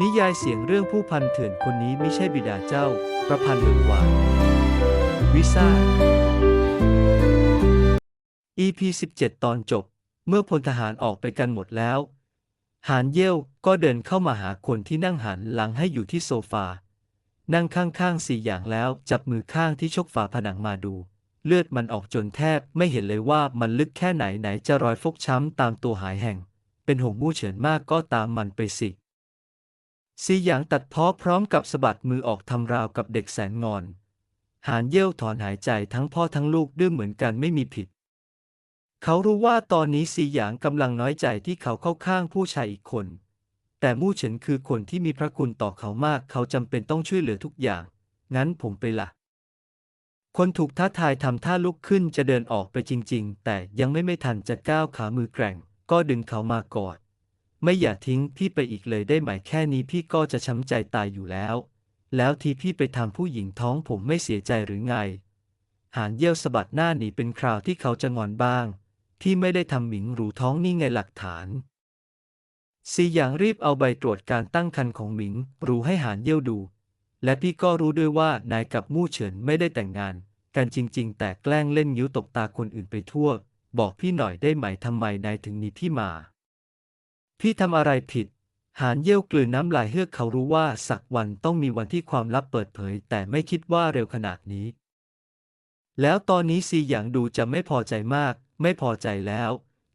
นิยายเสียงเรื่องผู้พันเถื่อนคนนี้ไม่ใช่บิดาเจ้า ประพันธ์เมืองวานวิซ่า EP 17 ตอนจบ เมื่อพลทหารออกไปกันหมดแล้ว หานเย่วก็เดินเข้ามาหาคนที่นั่งหันหลังให้อยู่ที่โซฟา นั่งข้างๆสี่อย่างแล้วจับมือข้างที่ชกฝาผนังมาดู เลือดมันออกจนแทบไม่เห็นเลยว่ามันลึกแค่ไหนไหนจะรอยฟกช้ำตามตัวหายแห่ง เป็นหงมู่เฉินมากก็ตามมันไปสิ ซีหยางตัดพ้อพร้อมกับสะบัดมือออกทำราวกับเด็กแสนงอน หานเย่ยวถอนหายใจทั้งพ่อทั้งลูกดื้อเหมือนกันไม่มีผิด เขารู้ว่าตอนนี้ซีหยางกำลังน้อยใจที่เขาเข้าข้างผู้ชายอีกคน แต่มู่เฉินคือคนที่มีพระคุณต่อเขามาก เขาจำเป็นต้องช่วยเหลือทุกอย่าง งั้นผมไปละคนถูกท้าทายทำท่าลุกขึ้นจะเดินออกไปจริง ๆ แต่ยังไม่ไม่ทันจะก้าวขามือแกร่ง ก็ดึงเขามากอด ไม่อย่าทิ้งพี่ไปอีกเลยได้ไหมแค่นี้พี่ก็จะช้ำใจตายอยู่แล้ว แล้วทีพี่ไปทำผู้หญิงท้องผมไม่เสียใจหรือไง หานเยี่ยวสะบัดหน้าหนีเป็นคราวที่เขาจะงอนบ้าง ที่ไม่ได้ทำหมิงหรูท้องนี่ไงหลักฐานซีหยางรีบเอาใบตรวจการตั้งครรภ์ของหมิงรูให้หานเยี่ยวดู และพี่ก็รู้ด้วยว่านายกับมู่เฉินไม่ได้แต่งงาน กันจริง ๆ แต่แกล้งเล่นยิ้วตกตาคนอื่นไปทั่ว บอกพี่หน่อยได้ไหมทำไมนายถึงหนีพี่มา พี่ทำอะไรผิด หานเยี่ยวกลืนน้ำลายเฮือกเขารู้ว่าสักวันต้องมีวันที่ความลับเปิดเผย แต่ไม่คิดว่าเร็วขนาดนี้ แล้วตอนนี้ซีหยางดูจะไม่พอใจมาก ไม่พอใจแล้ว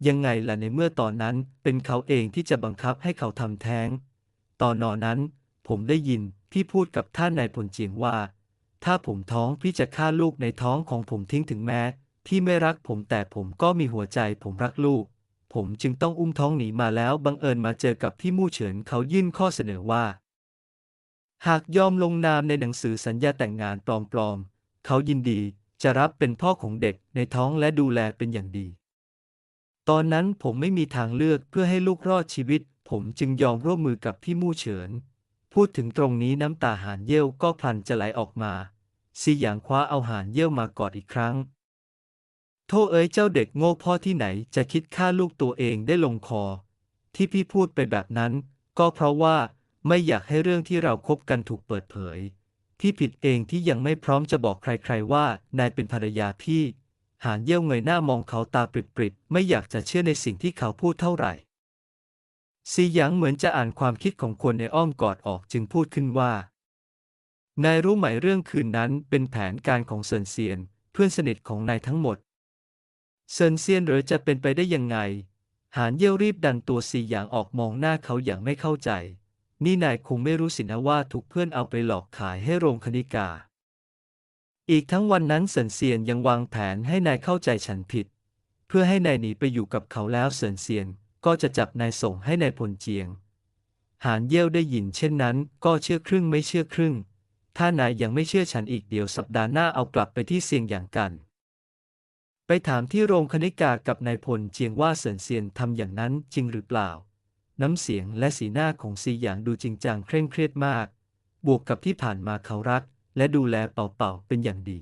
ยังไงล่ะในเมื่อตอนนั้นเป็นเขาเองที่จะบังคับให้เขาทำแท้ง ตอนนอนนั้น ผมได้ยินพี่พูดกับท่านนายพลเจียงว่า ถ้าผมท้องพี่จะฆ่าลูกในท้องของผมทิ้งถึงแม้พี่ไม่รักผมแต่ผมก็มีหัวใจผมรักลูก ผมจึงต้องอุ้มท้องหนีมาแล้วบังเอิญมาเจอกับพี่มู่เฉินเขายื่นข้อเสนอว่า หากยอมลงนามในหนังสือสัญญาแต่งงานปลอมๆ เขายินดีจะรับเป็นพ่อของเด็กในท้องและดูแลเป็นอย่างดี ตอนนั้นผมไม่มีทางเลือกเพื่อให้ลูกรอดชีวิต ผมจึงยอมร่วมมือกับพี่มู่เฉิน พูดถึงตรงนี้น้ำตาหานเยี่ยวก็พลันจะไหลออกมาซีหยางคว้าเอาหานเยี่ยวมากอดอีกครั้ง โทษเอ๋ยเจ้าเด็กโง่พ่อที่ไหนจะคิดฆ่าลูกตัวเองได้ลงคอ ที่พี่พูดไปแบบนั้น ก็เพราะว่าไม่อยากให้เรื่องที่เราคบกันถูกเปิดเผย พี่ผิดเองที่ยังไม่พร้อมจะบอกใครๆว่านายเป็นภรรยาพี่ หานเยี่ยวเงยหน้ามองเขาตาปริบๆไม่อยากจะเชื่อในสิ่งที่เขาพูดเท่าไหร่ซีหยางเหมือนจะอ่านความคิดของคนในอ้อมกอดออกจึงพูดขึ้นว่า นายรู้ไหมเรื่องคืนนั้นเป็นแผนการของเซินเซียน เพื่อนสนิทของนายทั้งหมด เซินเซียนหรือจะเป็นไปได้ยังไง หานเยี่ยวรีบดันตัวซีหยางออกมองหน้าเขาอย่างไม่เข้าใจ นี่นายคงไม่รู้สินะว่าถูกเพื่อนเอาไปหลอกขายให้โรงคณิกา อีกทั้งวันนั้นเซินเซียนยังวางแผนให้นายเข้าใจฉันผิด เพื่อให้นายหนีไปอยู่กับเขาแล้วเซินเซียนก็จะจับนายส่งให้นายพลเจียง หานเยี่ยวได้ยินเช่นนั้น ก็เชื่อครึ่งไม่เชื่อครึ่ง ถ้านายยังไม่เชื่อฉันอีกเดี๋ยวสัปดาห์หน้าเอากลับไปที่เซียงอย่างกัน ไปถามที่โรงคณิกากับนายพลเจียงว่าเซินเซียนทำอย่างนั้นจริงหรือเปล่า น้ำเสียงและสีหน้าของซีหยางดูจริงจังเคร่งเครียดมาก บวกกับที่ผ่านมาเขารัก และดูแลเป่าๆเป็นอย่างดี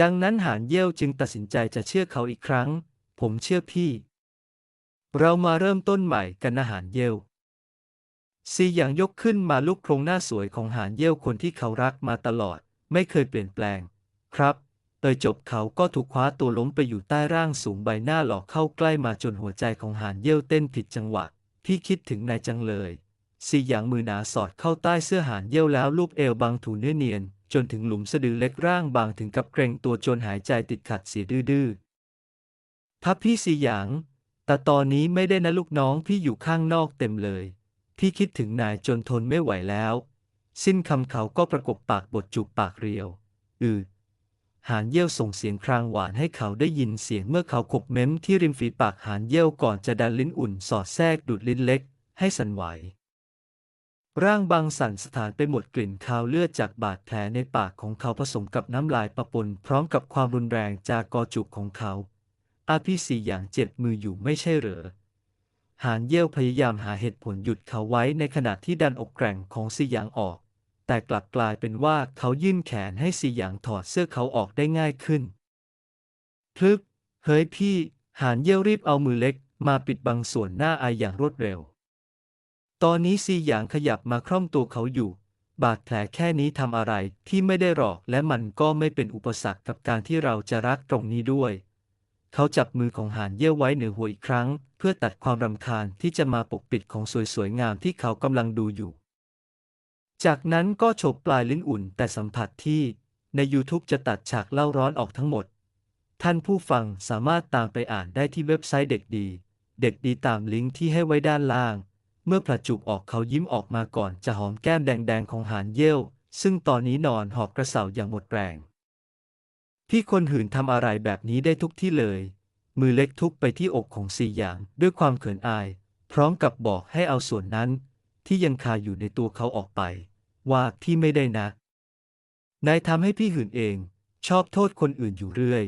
ดังนั้นหานเย่ยวจึงตัดสินใจจะเชื่อเขาอีกครั้ง ผมเชื่อพี่ เรามาเริ่มต้นใหม่กันนะหานเย่ยวซีหยางยกขึ้นมาลุกโครงหน้าสวยของหานเย่ยวคนที่เขารักมาตลอด ไม่เคยเปลี่ยนแปลง ครับ เอ่ยจบเขาก็ถูกคว้าตัวล้มไปอยู่ใต้ร่างสูงใบหน้าหลอกเข้าใกล้มาจนหัวใจของหานเย่ยวเต้นผิดจังหวะพี่คิดถึงนายจังเลยซีหยางมือหนาสอดเข้าใต้เสื้อหานเย่ยวแล้วลูบเอวบางถูเนื้อเนียน จนถึงหลุมสะดือเล็กร่างบางถึงกับเกรงตัวจนหายใจติดขัดเสียดื้อๆพับพี่ซีหยาง แต่ตอนนี้ไม่ได้นะลูกน้องพี่อยู่ข้างนอกเต็มเลย พี่คิดถึงนายจนทนไม่ไหวแล้ว สิ้นคำเขาก็ประกบปากบทจูบปากเรียว อือ หานเยี่ยวส่งเสียงครางหวานให้เขาได้ยินเสียงเมื่อเขาขบเม้มที่ริมฝีปากหานเยี่ยวก่อนจะดันลิ้นอุ่นสอดแทรกดูดลิ้นเล็ก ให้สั่นไหว ร่างบางสั่นสถานไปหมดกลิ่นคาวเลือดจากบาดแผลในปากของเขาผสมกับน้ำลายปะปนพร้อมกับความรุนแรงจากกอจุกของเขา อาพี่สีอย่างเจ็บมืออยู่ไม่ใช่เหรอหานเยี่ยวพยายามหาเหตุผลหยุดเขาไว้ในขณะที่ดันอกแกร่งของซีหยางออก แต่กลับกลายเป็นว่าเขายื่นแขนให้ซีหยางถอดเสื้อเขาออกได้ง่ายขึ้นพลึกเฮ้ยพี่ หานเย่ยรีบเอามือเล็กมาปิดบังส่วนหน้าอายอย่างรวดเร็ว ตอนนี้ซีหยางขยับมาคร่อมตัวเขาอยู่ บาดแผลแค่นี้ทำอะไรที่ไม่ได้หรอกและมันก็ไม่เป็นอุปสรรคกับการที่เราจะรักตรงนี้ด้วย เขาจับมือของหานเย่ยไว้เหนือหัวอีกครั้ง เพื่อตัดความรำคาญที่จะมาปกปิดของสวยๆงามที่เขากำลังดูอยู่ จากนั้นก็โฉบปลายลิ้นอุ่นแต่สัมผัสที่ใน YouTube จะตัดฉากเล่าร้อนออกทั้งหมด ท่านผู้ฟังสามารถตามไปอ่านได้ที่เว็บไซต์เด็กดี เด็กดีตามลิงก์ที่ให้ไว้ด้านล่าง เมื่อผละจุบออกเขายิ้มออกมาก่อนจะหอมแก้มแดงๆของหานเย่ยวซึ่งตอนนี้นอนหอบกระเสาอย่างหมดแรงพี่คนหื่นทำอะไรแบบนี้ได้ทุกที่เลย มือเล็กทุบไปที่อกของสีหยางด้วยความเขินอาย พร้อมกับบอกให้เอาส่วนนั้น ที่ยังคาอยู่ในตัวเขาออกไป ว่าพี่ไม่ได้นะ นายทำให้พี่หื่นเอง ชอบโทษคนอื่นอยู่เรื่อย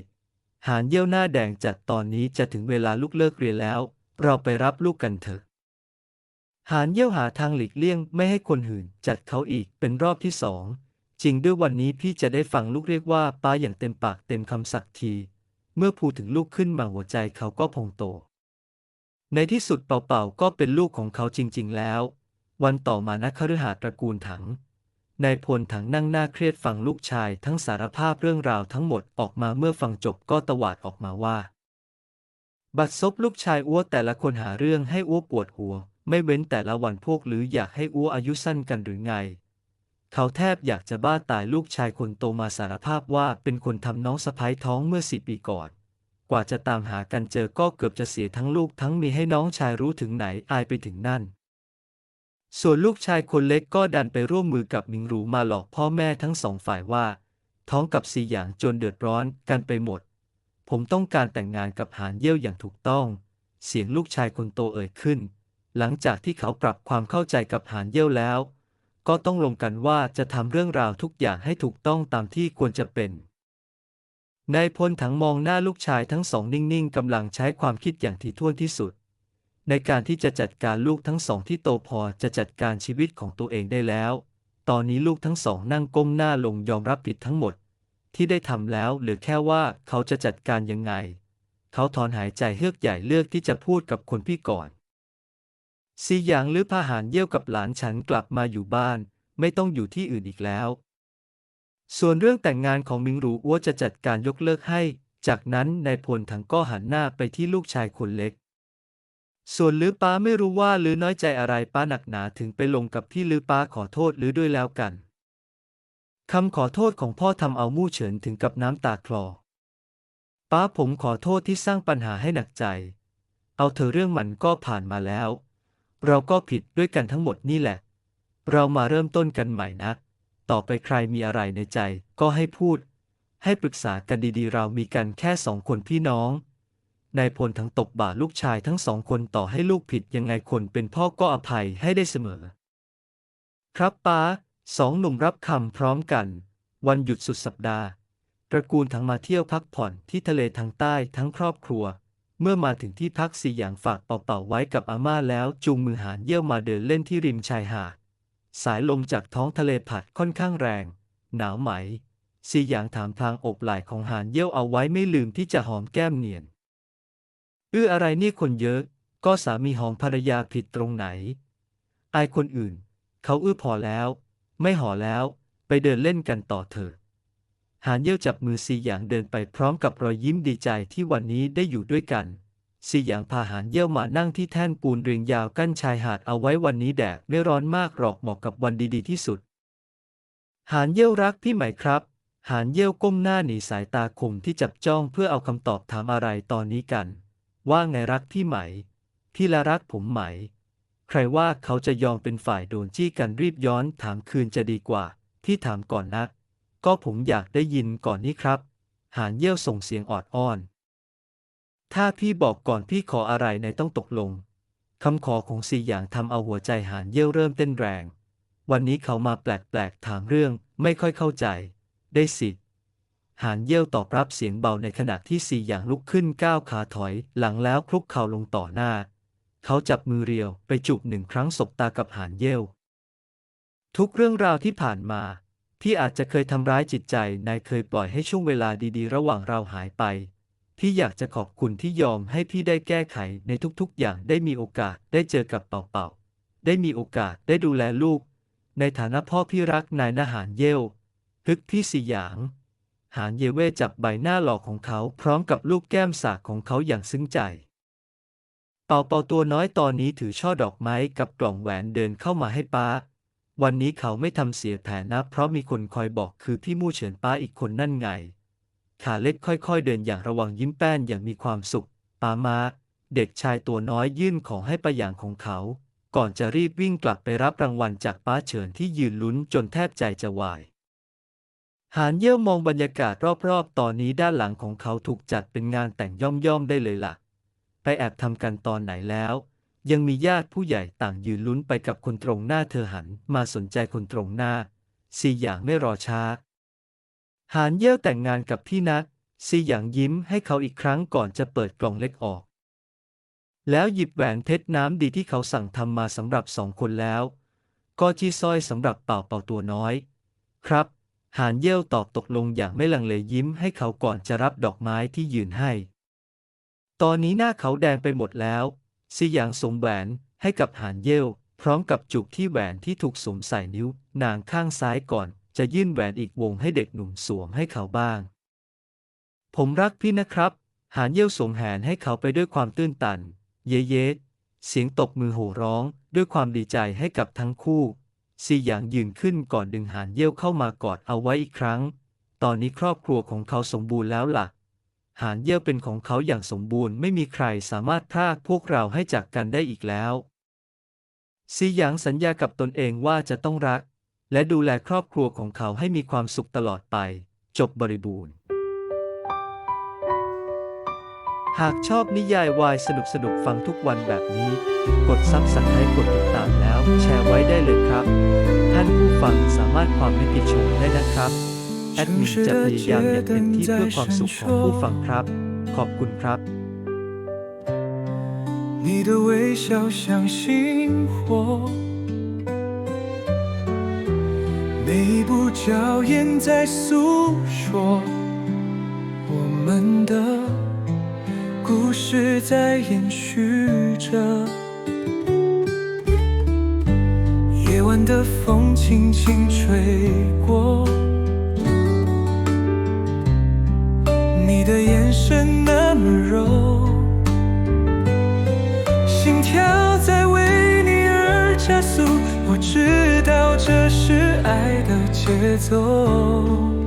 หานเยี่ยวหน้าแดงจัดตอนนี้จะถึงเวลาลูกเลิกเรียนแล้ว เราไปรับลูกกันเถอะ หานเยี่ยวหาทางหลีกเลี่ยงไม่ให้คนหื่นจัดเขาอีกเป็นรอบที่สอง จริงด้วยวันนี้พี่จะได้ฟังลูกเรียกว่าป้าอย่างเต็มปากเต็มคำสักที เมื่อพูดถึงลูกขึ้นมาหัวใจเขาก็พองโต ในที่สุดเป่าๆก็เป็นลูกของเขาจริง ๆ แล้ว วันต่อมานักคฤหาสน์ตระกูลถังนายพลถังนั่งหน้าเครียดฟังลูกชายทั้งสารภาพเรื่องราวทั้งหมดออกมาเมื่อฟังจบก็ตวาดออกมาว่า บัดซบลูกชายอ้วแต่ละคนหาเรื่องให้อ้วปวดหัว ไม่เว้นแต่ละวันพวกหรืออยากให้อ้วอายุสั้นกันหรือไง เขาแทบอยากจะบ้าตายลูกชายคนโตมาสารภาพว่าเป็นคนทำน้องสะพ้ายท้องเมื่อสิปีก่อน กว่าจะตามหากันเจอก็เกือบจะเสียทั้งลูกทั้งมีให้น้องชายรู้ถึงไหนอายไปถึงนั่น ส่วนลูกชายคนเล็กก็ดันไปร่วมมือกับมิงรูมาหลอกพ่อแม่ทั้งสองฝ่ายว่า ท้องกับซีหยางจนเดือดร้อนกันไปหมด ผมต้องการแต่งงานกับหานเย่ยวอย่างถูกต้อง เสียงลูกชายคนโตเอ่ยขึ้น หลังจากที่เขาปรับความเข้าใจกับหานเย่ยวแล้ว ก็ต้องลงกันว่าจะทำเรื่องราวทุกอย่างให้ถูกต้องตามที่ควรจะเป็นนายพลถังมองหน้าลูกชายทั้งสองนิ่งๆกำลังใช้ความคิดอย่างถี่ถ้วนที่สุด ในการที่จะจัดการลูกทั้งสองที่โตพอจะจัดการชีวิตของตัวเองได้แล้ว ตอนนี้ลูกทั้งสองนั่งก้มหน้าลงยอมรับผิดทั้งหมด ที่ได้ทำแล้วหลือแค่ว่าเขาจะจัดการยังไง เขาถอนหายใจเฮือกใหญ่เลือกที่จะพูดกับคนพี่ก่อนซีหยางหรือพาหารเยี่ยวกับหลานฉันกลับมาอยู่บ้าน ไม่ต้องอยู่ที่อื่นอีกแล้ว ส่วนเรื่องแต่งงานของมิงรูอ้วจะจัดการยกเลิกให้ จากนั้นนายพลถังก็หันหน้าไปที่ลูกชายคนเล็ก ส่วนลือป้าไม่รู้ว่าลือน้อยใจอะไรป้าหนักหนาถึงไปลงกับที่ลือป้าขอโทษลือด้วยแล้วกันคำขอโทษของพ่อทำเอามู่เฉินถึงกับน้ำตาคลอ ป้าผมขอโทษที่สร้างปัญหาให้หนักใจ เอาเธอเรื่องมันก็ผ่านมาแล้ว เราก็ผิดด้วยกันทั้งหมดนี่แหละ เรามาเริ่มต้นกันใหม่นะต่อไปใครมีอะไรในใจก็ให้พูด ให้ปรึกษากันดีๆ เรามีกันแค่สองคนพี่น้อง นายพลทั้งตบบ่าลูกชายทั้งสองคนต่อให้ลูกผิดยังไงคนเป็นพ่อก็อภัยให้ได้เสมอ ครับป้าสองหนุ่มรับคำพร้อมกัน วันหยุดสุดสัปดาห์ ตระกูลทั้งมาเที่ยวพักผ่อนที่ทะเลทางใต้ทั้งครอบครัว เมื่อมาถึงที่พักสีหยางฝากเป่าๆไว้กับอาม่าแล้วจูงมือหานเยี่ยวมาเดินเล่นที่ริมชายหาดสายลมจากท้องทะเลผัดค่อนข้างแรง หนาวไหมซีหยางถามทางอกไหล่ของหานเยี่ยวเอาไว้ไม่ลืมที่จะหอมแก้มเนียน อื้ออะไรนี่คนเยอะ ก็สามีหอมภรรยาผิดตรงไหน อายคนอื่น เขาอื้อพอแล้ว ไม่หอแล้ว ไปเดินเล่นกันต่อเถอะหานเยี่ยวจับมือซีหยางเดินไปพร้อมกับรอยยิ้มดีใจที่วันนี้ได้อยู่ด้วยกันซีหยางพาหานเยี่ยวมานั่งที่แท่นปูนเรียงยาวกั้นชายหาดเอาไว้วันนี้แดดไม่ร้อนมากหรอกเหมาะกับวันดีๆที่สุด หานเยี่ยวรักพี่ไหมครับ หานเยี่ยวก้มหน้าหนีสายตาคมที่จับจ้องเพื่อเอาคำตอบถามอะไรตอนนี้กัน ว่าไงรักพี่ไหม พี่ละรักผมไหม ใครว่าเขาจะยอมเป็นฝ่ายโดนจี้กันรีบย้อนถามคืนจะดีกว่าพี่ถามก่อนนะ ก็ผมอยากได้ยินก่อนนี้ครับ หานเยี่ยวส่งเสียงออดอ้อน ถ้าพี่บอกก่อนพี่ขออะไรในต้องตกลงคำขอของซีอย่างทำเอาหัวใจหานเยี่ยวเริ่มเต้นแรง วันนี้เขามาแปลกๆถามเรื่องไม่ค่อยเข้าใจ ได้สิ หานเยี่ยวตอบรับเสียงเบาในขณะที่ซีอย่างลุกขึ้นก้าวขาถอย หลังแล้วคลุกเข่าลงต่อหน้า เขาจับมือเรียวไปจูบหนึ่งครั้งสบตากับหานเยี่ยว ทุกเรื่องราวที่ผ่านมาพี่อาจจะเคยทำร้ายจิตใจนายเคยปล่อยให้ช่วงเวลาดีๆ ระหว่างเราหายไป พี่อยากจะขอบคุณที่ยอมให้พี่ได้แก้ไขในทุกๆ อย่างได้มีโอกาสได้เจอกับเป่าๆได้มีโอกาสได้ดูแลลูก ในฐานะพ่อที่รักนายนาหารเย่วฮึกที่สีหยาง หานเยเว่จับใบหน้าหลอกของเขาพร้อมกับลูกแก้มสากของเขาอย่างซึ้งใจ เป่าเป่าตัวน้อยตอนนี้ถือช่อดอกไม้กับกล่องแหวนเดินเข้ามาให้ป้า วันนี้เขาไม่ทำเสียแผนนะเพราะมีคนคอยบอกคือพี่มู่เฉินป้าอีกคนนั่นไง ขาเล็กค่อยๆเดินอย่างระวังยิ้มแป้นอย่างมีความสุขป้ามาเด็กชายตัวน้อยยื่นของให้ประหยางของเขา ก่อนจะรีบวิ่งกลับไปรับรางวัลจากป้าเฉินที่ยืนลุ้นจนแทบใจจะวาย หานเยี่ยวมองบรรยากาศรอบๆ ตอนนี้ด้านหลังของเขาถูกจัดเป็นงานแต่งย่อมๆ ได้เลยล่ะ ไปแอบทำกันตอนไหนแล้ว ยังมีญาติผู้ใหญ่ต่างยืนลุ้นไปกับคนตรงหน้าเธอหันมาสนใจคนตรงหน้าซีอย่างไม่รอช้า หานเยี่ยวแต่งงานกับพี่นัทซีอย่างยิ้มให้เขาอีกครั้งก่อนจะเปิดกล่องเล็กออก แล้วหยิบแหวนเพชรน้ำดีที่เขาสั่งทำมาสำหรับสองคนแล้ว ก็จี้สร้อยสำหรับเป่าเป่าตัวน้อย ครับ หานเย่ยวตอบตกลงอย่างไม่ลังเลยิ้มให้เขาก่อนจะรับดอกไม้ที่ยืนให้ ตอนนี้หน้าเขาแดงไปหมดแล้วซีหยางสวมแหวนให้กับหานเย่ยวพร้อมกับจุกที่แหวนที่ถูกสวมใส่นิ้วนางข้างซ้ายก่อน จะยื่นแหวนอีกวงให้เด็กหนุ่มสวมให้เขาบ้าง ผมรักพี่นะครับ หานเย่ยวสวมแหนให้เขาไปด้วยความตื้นตัน เย้เย้เสียงตบมือโห่ร้องด้วยความดีใจให้กับทั้งคู่ ซีหยางยืนขึ้นก่อนดึงหานเย่ยวเข้ามากอดเอาไว้อีกครั้ง ตอนนี้ครอบครัวของเขาสมบูรณ์แล้วล่ะ หานเย่ยวเป็นของเขาอย่างสมบูรณ์ไม่มีใครสามารถพรากพวกเราให้จากกันได้อีกแล้ว ซีหยางสัญญากับตนเองว่าจะต้องรัก และดูแลครอบครัวของเขาให้มีความสุขตลอดไป จบบริบูรณ์ หากชอบนิยายวายสนุกสนุกฟังทุกวันแบบนี้ กดซับสไครต์กดติดตามแล้ว แชร์ไว้ได้เลยครับ ท่านผู้ฟังสามารถความนิติดชมได้นะครับ แอดมินจะพยายามอย่างเต็มที่เพื่อความสุขของผู้ฟังครับ ขอบคุณครับ你的微笑像星火，每一步脚印在诉说我们的。故事在延续着。夜晚的风轻轻吹过，你的眼神那么柔。心跳在为你而加速，我知道这是爱的节奏。